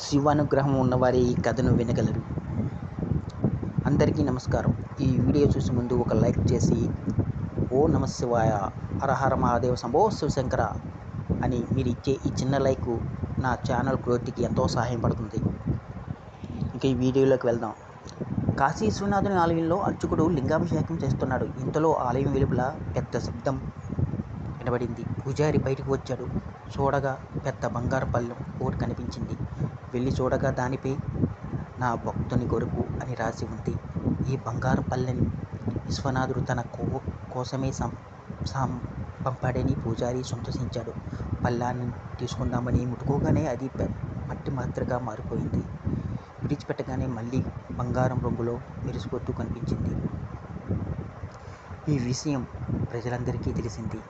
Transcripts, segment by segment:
శివానుగ్రహం ఉన్నవారే ఈ కథను వినగలరు. అందరికీ నమస్కారం. ఈ వీడియో చూసే ముందు ఒక లైక్ చేసి ఓ నమ శివాయ హరహర మహాదేవ శంభో శివశంకర అని మీరు ఇచ్చే ఈ చిన్న లైక్ నా ఛానల్ గ్రోత్కి ఎంతో సహాయపడుతుంది ఇంకా ఈ వీడియోలోకి వెళ్దాం. కాశీ విశ్వనాథుని ఆలయంలో అర్చకుడు లింగాభిషేకం చేస్తున్నాడు. ఇంతలో ఆలయం వెలుపల పెద్ద శబ్దం వినబడింది పూజారి బయటకు వచ్చాడు. చూడగా పెద్ద బంగారు పళ్ళెం ఒకటి కనిపించింది. వెళ్ళి చూడగా దానిపై నా భక్తుని కొరకు అని రాసి ఉంది. ఈ బంగారు పల్లెని విశ్వనాథుడు తన కో కోసమే సం పంపాడని పూజారి సంతోషించాడు. పల్లాన్ని తీసుకుందామని ముట్టుకోగానే అది పె- మట్టి మాత్రగా మారిపోయింది. విడిచిపెట్టగానే మళ్ళీ బంగారం రంగులో మెరిసిపోతూ కనిపించింది. ఈ విషయం ప్రజలందరికీ తెలిసింది.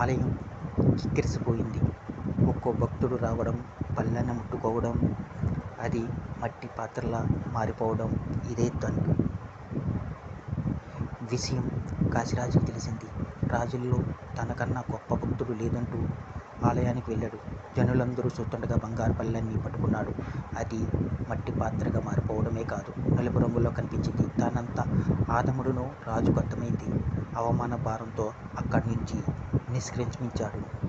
ఆలయం కిక్కిరిసిపోయింది. ఒక్కో భక్తుడు రావడం పళ్ళన్న ముట్టుకోవడం అది మట్టి పాత్రలా మారిపోవడం ఇదే తంతు విషయం కాశీరాజుకు తెలిసింది. రాజుల్లో తనకన్నా గొప్ప భక్తుడు లేదంటూ ఆలయానికి వెళ్ళాడు. జనులందరూ చూస్తుండగా బంగారు పళ్ళన్ని పట్టుకున్నాడు. అది మట్టి పాత్రగా మారిపోవడమే కాదు నలుపు రంగులో కనిపించింది. తానంత ఆదముడును రాజుకు అర్థమైంది. అవమాన భారంతో అక్కడి నుంచి నిష్క్రమించాడు.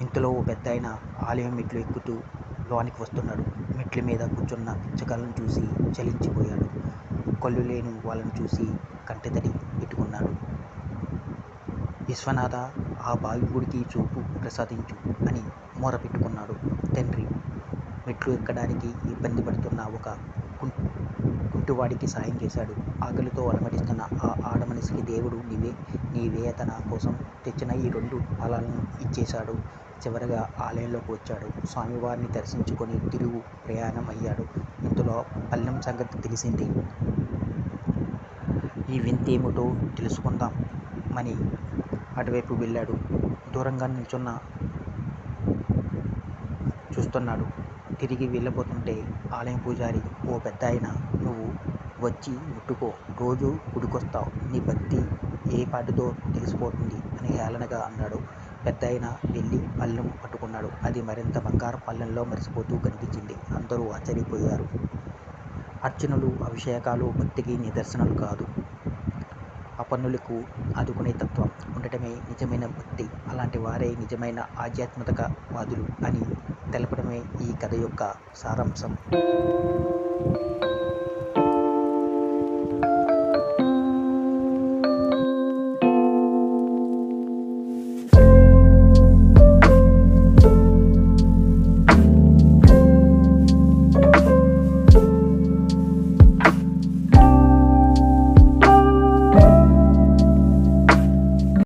ఇంతలో ఓ పెద్ద ఆయన ఆలయం మెట్లు ఎక్కుతూ లోనికి వస్తున్నాడు. మెట్ల మీద కూర్చున్న పిచ్చకాలను చూసి చలించిపోయాడు. కళ్ళు లేని వాళ్ళని చూసి కంటెదడి ఇటు విశ్వనాథ ఆ బాలుగుడికి చూపు ప్రసాదించు అని మూరపెట్టుకున్నాడు తండ్రి. మెట్లు ఎక్కడానికి ఇబ్బంది పడుతున్న ఒక కుం- సాయం చేశాడు. ఆకలితో అలమటిస్తున్న ఆ ఆడమనిషికి దేవుడు నీవే నీవే అతన కోసం తెచ్చిన ఈ రెండు ఫలాలను ఇచ్చేశాడు. చివరగా ఆలయంలోకి వచ్చాడు. స్వామివారిని దర్శించుకొని తిరుగు ప్రయాణం అయ్యాడు. ఇంతలో పల్లెం సంగతి తెలిసింది. ఈ వింతేమిటో తెలుసుకుందాం. అని అటువైపు వెళ్ళాడు. దూరంగా నిల్చున్న చూస్తున్నాడు. తిరిగి వెళ్ళబోతుంటే ఆలయం పూజారి ఓ పెద్ద ఆయన నువ్వు వచ్చి ముట్టుకో. రోజు గుడికొస్తావు. నీ భక్తి ఏ పాటితో తెలిసిపోతుంది? అని హేళనగా అన్నాడు. పెద్ద ఆయన వెళ్ళి పళ్ళెం పట్టుకున్నాడు. అది మరింత బంగారు పళ్ళెంలో మరిసిపోతూ కనిపించింది. అందరూ ఆశ్చర్యపోయారు. అర్చనలు అభిషేకాలు భక్తికి నిదర్శనలు కాదు. అపన్నులకు ఆదుకునే తత్వం ఉండటమే నిజమైన భక్తి. అలాంటి వారే నిజమైన ఆధ్యాత్మిక వాదులు అని తెలపడమే ఈ కథ యొక్క సారాంశం.